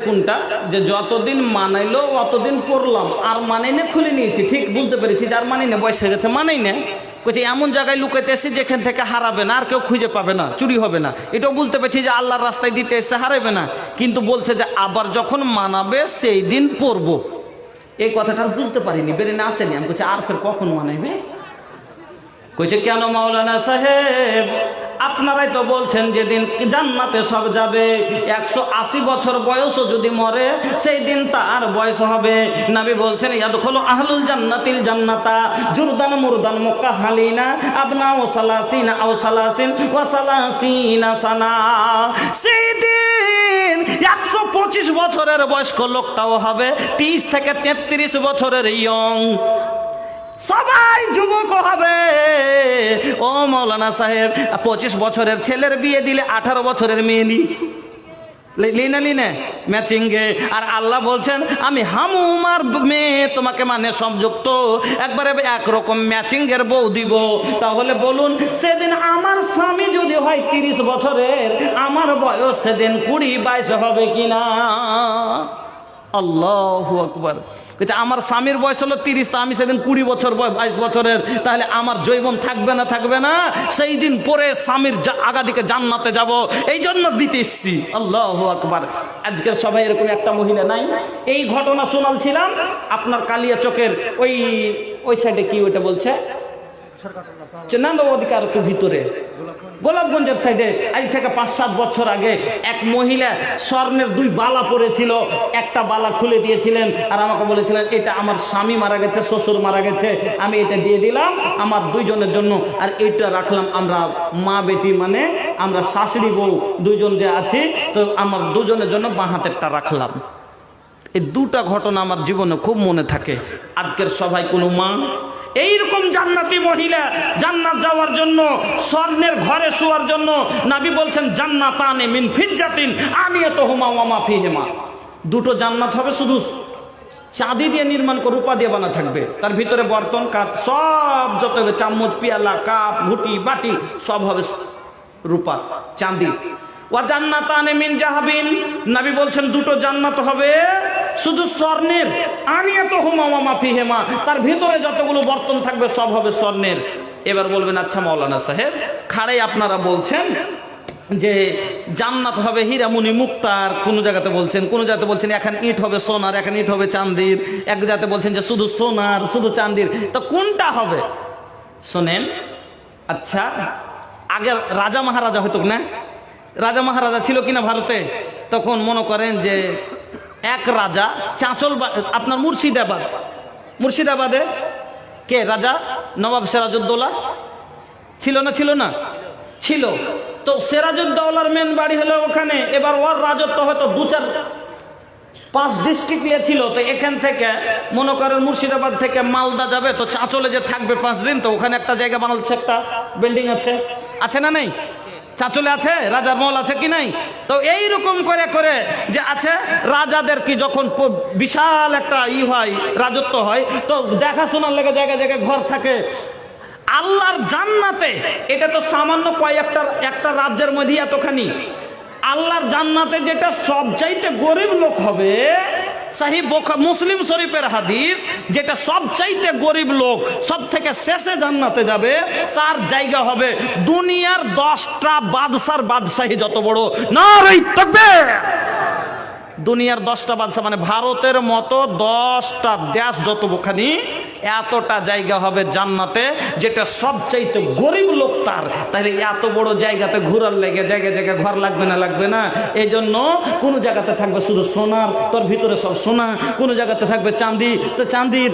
কোনটা? যে যতদিন মানাইলো অতদিন পড়লাম। আর মানাই না খুলে নিয়েছি, ঠিক বুঝতে পেরেছি যে আর মানি না বয়স গেছে মানাই না বলছে এমন জায়গায় লুকাইতে এসে যেখান থেকে হারাবে না, আর কেউ খুঁজে পাবে না, চুরি হবে না। এটাও বুঝতে পেরেছি যে আল্লাহর রাস্তায় দিতে এসে হারাবে না। কিন্তু বলছে যে, আবার যখন মানাবে, সেই দিন পড়ব। এই কথাটা আর বুঝতে পারিনি বেরে না আসেনি। আমি বলছি আর ফের কখন মানাইবে? কইছে, কেন মাওলানা সাহেব? আপনারাই তো বলছেন যেদিন জান্নাতে সব যাবে, একশো আশি বছর বয়সও যদি মরে সেই দিন তার বয়স হবে। নাবি বলছেন, ইয়াদখলু আহলুল জান্নাতিল জান্নাতা, জুরদান মুরদান মুকাহালিনা আবনা ও সালাসিনা আও সালাসিন ওয়া সালাসিনা সানা। সেই দিন একশো পঁচিশ বছরের বয়স্ক লোকটাও হবে, তিরিশ থেকে তেত্রিশ বছরের ইয়ং সবাই যুবক হবে। ও মৌলানা সাহেব, পঁচিশ বছরের ছেলের বিয়ে দিলে আঠারো বছরের মেয়ে নি। ম্যাচিং আর আল্লাহ বলছেন, আমি হামুমার মেয়ে, তোমাকে মানে সংযুক্ত। একবারে একরকম ম্যাচিং এর বউ দিব। তাহলে বলুন, সেদিন আমার স্বামী যদি হয় তিরিশ বছরের, আমার বয়স সেদিন কুড়ি বাইশ হবে কিনা? আল্লাহ আকবর। আমার স্বামীর বয়স হলো তিরিশ তা আমি সেদিন কুড়ি বছর বয়স বাইশ বছরের। তাহলে আমার জৈবন থাকবে না থাকবে না? সেই দিন পরে স্বামীর আগাদিকে জান্নাতে যাব। এই জন্য দিতে এসছি। আল্লাহ আকবার। আজকের সবাই এরকম একটা মহিলা নাই। এই ঘটনা শোনালছিলাম আপনার কালিয়া চোখের ওই ওই সাইডে কি ওইটা বলছে? চেন্নান্দ অধিকার একটু ভিতরে। গোলাপগঞ্জের সাইডে আজ থেকে পাঁচ সাত বছর আগে এক মহিলা স্বর্ণের দুই বালা পরেছিল, একটা বালা খুলে দিয়েছিলেন আর আমাকে বলেছিলেন, এটা আমার স্বামী মারা গেছে, শ্বশুর মারা গেছে, আমি এটা দিয়ে দিলাম, আমার দুইজনের জন্য। আর এটা রাখলাম আমরা মা বেটি মানে আমরা শাশুড়ি বউ দুইজন যে আছি, তো আমার দুজনের জন্য বাঁ হাতেরটা রাখলাম। এই দুটা ঘটনা আমার জীবনে খুব মনে থাকে। আজকের সবাই কোনো মা এইরকম জান্নাতি মহিলা জান্নাত যাওয়ার জন্য, স্বর্ণের ঘরে শোয়ার জন্য নাবি বলছেন জান্নাত আনে মিন ফিজ্জাতিন আনিয়ে তো হুমা ওয়ামা ফি হেমা দুটো জান্নাত হবে শুধু চাঁদি দিয়ে নির্মাণ করে রূপা দিয়ে বানা থাকবে। তার ভিতরে বর্তন কাপ সব যত চামচ, পিয়ালা, কাপ, ঘুটি, বাটি, সব হবে রূপা, চাঁদি। ওয়া জান্নাতানে মিন জাহাবিন, নবী বলছেন, দুটো জান্নাত হবে শুধু স্বর্ণের। আনিয়া তো হুমামা মাফি হেমা তার ভিতরে যতগুলো বর্তন থাকবে সব হবে স্বর্ণের। এবার বলবেন আচ্ছা মাওলানা সাহেব, খাড়াই আপনারা বলছেন যে জান্নাত হবে হীরামুনি মুক্তার। কোন জায়গাতে বলছেন, কোন জায়গাতে বলছেন, এখন ইট হবে সোনার, এখন ইট হবে চান্দির এক জায়গাতে বলছেন যে শুধু সোনার, শুধু চান্দির তো কোনটা হবে? শোনেন আচ্ছা আগে রাজা মহারাজা হতো না? রাজা মহারাজা ছিল কিনা ভারতে? তখন মনে করেন যে এক রাজা চাঁচল আপনার মুর্শিদাবাদ। মুর্শিদাবাদে কে রাজা? নবাব সিরাজউদ্দৌলা। ছিল না ছিল না? ছিল। তো সিরাজউদ্দৌলার মেন বাড়ি হলো ওখানে। এবার ওর রাজত্ব হয়তো দু চার পাঁচ ডিস্ট্রিক্ট নিয়ে ছিল। তো এখান থেকে মনে করেন মুর্শিদাবাদ থেকে মালদা যাবে। তো চাঁচলে যে থাকবে পাঁচ দিন, তো ওখানে একটা জায়গা বানাচ্ছে একটা বিল্ডিং আছে। আছে না নেই? চাঁচলে আছে? রাজার মল আছে কি নাই? তো এই রকম করে করে যে আছে, রাজাদের কি যখন বিশাল একটা ই হয়, রাজত্ব হয়, তো দেখাশোনার লেগে জায়গায় জায়গায় ঘর থাকে। আল্লাহর জান্নাতে, এটা তো সামান্য কয়েকটা একটা রাজ্যের মধ্যে এতখানি। আল্লাহর জান্নাতে যেটা সবচাইতে গরিব লোক হবে মুসলিম শরীফের হাদিস, যেটা সবচাইতে গরিব লোক সব থেকে শেষে জান্নাতে যাবে, তার জায়গা হবে দুনিয়ার দশটা বাদশার বাদশাহী যত বড়। না থাকবে দুনিয়ার দশটা বাদশা মানে ভারতের মতো দশটা দেশ যতখানি এতটা জায়গা হবে জান্নাতে যেটা সবচাইতে গরিব লোক তার। তাহলে এত বড় জায়গাতে ঘোরার লেগে জায়গায় জায়গায় ঘর লাগবে না লাগবে না? এই জন্য কোনো জায়গাতে থাকবে শুধু সোনার, তোর ভিতরে সব সোনা। কোনো জায়গাতে থাকবে চাঁদি। তো চাঁদির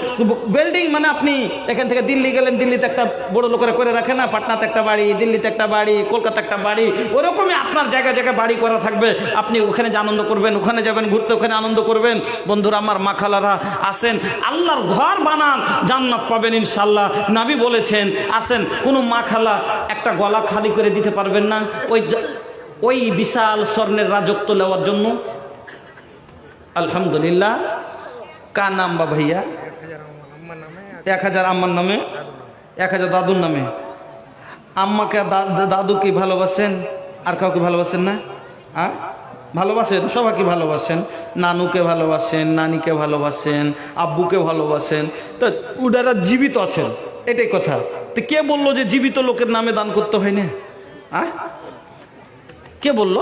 বিল্ডিং মানে আপনি এখান থেকে দিল্লি গেলেন, দিল্লিতে একটা বড় লোকেরা করে রাখে না? পাটনাতে একটা বাড়ি, দিল্লিতে একটা বাড়ি কলকাতা একটা বাড়ি। ওরকমই আপনার জায়গায় জায়গায় বাড়ি করা থাকবে। আপনি ওখানে যে আনন্দ করবেন, ওখানে যাবেন, ঘুরতে ওখানে আনন্দ করবেন। বন্ধুরা, আমার মাখালারা আসেন। আল্লাহর ঘর বানান। জান্নাত পাবেন ইনশাল্লাহ নাবি বলেছেন আসেন কোনো মা খালা একটা গলা খালি করে দিতে পারবেন না। ওই ওই বিশাল স্বর্ণের রাজত্ব নেওয়ার জন্য। আলহামদুলিল্লাহ। কার নাম বা ভাইয়া? এক হাজার আম্মার নামে। এক হাজার দাদুর নামে। আম্মাকে দা- দাদু কি ভালোবাসেন? আর কাউকে ভালোবাসেন না? হ্যাঁ ভালোবাসেন? সবাইকে ভালোবাসেন? নানুকে ভালোবাসেন, নানিকে ভালোবাসেন, আব্বুকে ভালোবাসেন। তো উনারা জীবিত আছেন, এটাই কথা। তো কে বলল যে জীবিত লোকের নামে দান করতে হয় না আহ? কে বলল?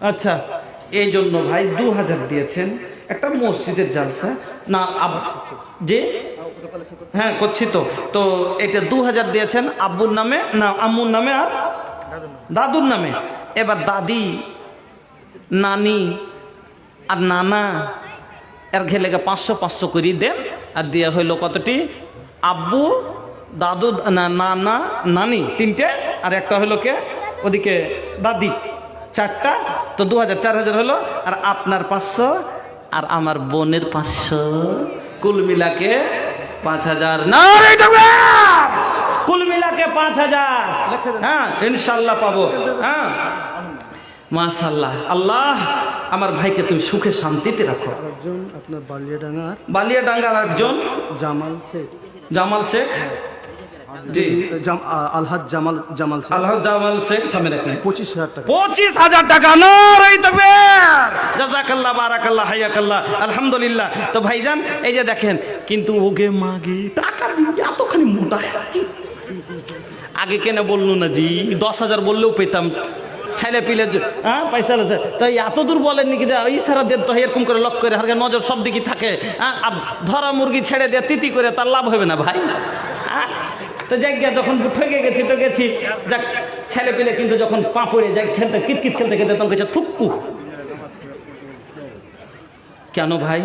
আচ্ছা এই জন্য ভাই দু হাজার দিয়েছেন একটা মসজিদের জালসা। না যে? হ্যাঁ করছি তো তো এটা দু হাজার দিয়েছেন আব্বুর নামে, না, আম্মুর নামে আর দাদুর নামে। এবার দাদি নানি আর নানা এর ঘেলেকে পাঁচশো পাঁচশো করে দেন। আর দেওয়া হইল কতটি? আব্বু দাদু না নানা নানি তিনটে। আর একটা হলো কে? ওদিকে দাদি চারটা। তো দু হাজার চার হাজার হলো আর আপনার পাঁচশো আর আমার বোনের পাঁচশো। কুল মিলাকে পাঁচ হাজার। না রে জগন্নাথ! কুল মিলাকে পাঁচ হাজার। হ্যাঁ ইনশাল্লাহ পাবো। হ্যাঁ। মাশাল্লাহ আল্লাহ আমার ভাইকে তুমি সুখে শান্তিতে রাখো। একজন আপনার বালিয়াডাঙ্গার বালিয়াডাঙ্গার একজন জামাল শেখ। জামাল শেখ? জি। আলহাজ জামাল জামাল শেখ। জামাল শেখ থামেন এক পঁচিশ হাজার টাকা। পঁচিশ হাজার টাকা নরই তকবীর। জাজাকাল্লাহ বারাকাল্লাহ হাইয়াকাল্লাহ আলহামদুলিল্লাহ। তো ভাইজান এই যে দেখেন কিন্তু ওগে মাগে টাকা দিয়ে এতখানি মোটা আগে কেন বলল না জি? দশ হাজার বললেও পেতাম। ছেলে পিলে হ্যাঁ পয়সা তাই এত দূর বলেননি কি যে ইশারা দেন তো এরকম করে লক করে হারকে নজর সব দিকে থাকে। হ্যাঁ ধরা মুরগি ছেড়ে দিয়ে তিতি করে তার লাভ হবে না ভাই। হ্যাঁ তো যাই গিয়া যখন ঠকে গেছি, তো গেছি। যাক, ছেলে পিলে কিন্তু যখন পাঁপড়ে যাই খেলতে কিটকিট খেলতে খেলতে তখন গেছে থুক্কু কেন ভাই?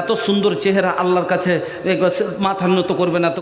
এত সুন্দর চেহারা আল্লাহর কাছে মাথা নত করবে না তো